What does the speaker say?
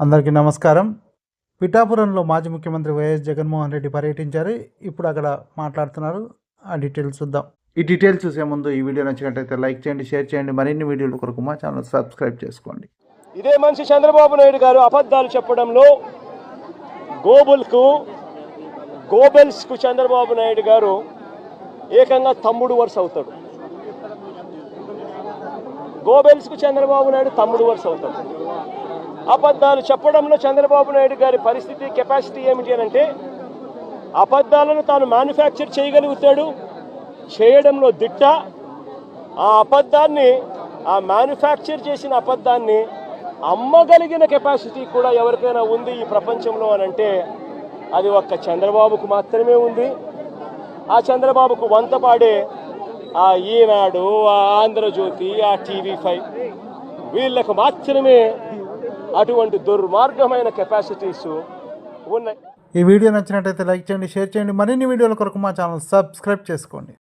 అందరికీ నమస్కారం. పిఠాపురంలో మాజీ ముఖ్యమంత్రి వైఎస్ జగన్మోహన్ రెడ్డి పర్యటించారు. ఇప్పుడు అక్కడ మాట్లాడుతున్నారు. ఆ డీటెయిల్స్ చూద్దాం. ఈ డీటెయిల్స్ చూసే ముందు ఈ వీడియో నచ్చినట్లయితే లైక్ చేయండి షేర్ చేయండి. మరిన్ని వీడియోల కొరకు మా ఛానల్ సబ్స్క్రైబ్ చేసుకోండి. ఇదే మనిషి చంద్రబాబు నాయుడు గారు అబద్ధాలు చెప్పడంలో గోబుల్కు గోబెల్స్కు చంద్రబాబు నాయుడు గారు ఏకంగా తమ్ముడు వరుస అవుతాడు. గోబెల్స్కు చంద్రబాబు నాయుడు తమ్ముడు వరుస అవుతాడు. అబద్ధాలు చెప్పడంలో చంద్రబాబు నాయుడు గారి పరిస్థితి కెపాసిటీ ఏమిటి అని అంటే అబద్ధాలను తాను మ్యానుఫ్యాక్చర్ చేయగలుగుతాడు చేయడంలో దిట్ట ఆ అబద్ధాన్ని ఆ మ్యానుఫ్యాక్చర్ చేసిన అబద్ధాన్ని అమ్మగలిగిన కెపాసిటీ కూడా ఎవరికైనా ఉంది ఈ ప్రపంచంలో అని అంటే అది ఒక్క చంద్రబాబుకు మాత్రమే ఉంది. ఆ చంద్రబాబుకు వంత పాడే ఆ ఈనాడు ఆ ఆంధ్రజ్యోతి ఆ టీవీ ఫైవ్ వీళ్ళకు మాత్రమే అటువంటి దుర్మార్గమైన కెపాసిటీస్ ఉన్నాయి. ఈ వీడియో నచ్చినట్టయితే లైక్ చేయండి షేర్ చేయండి. మరిన్ని వీడియోల కొరకు మా ఛానల్ సబ్స్క్రైబ్ చేసుకోండి.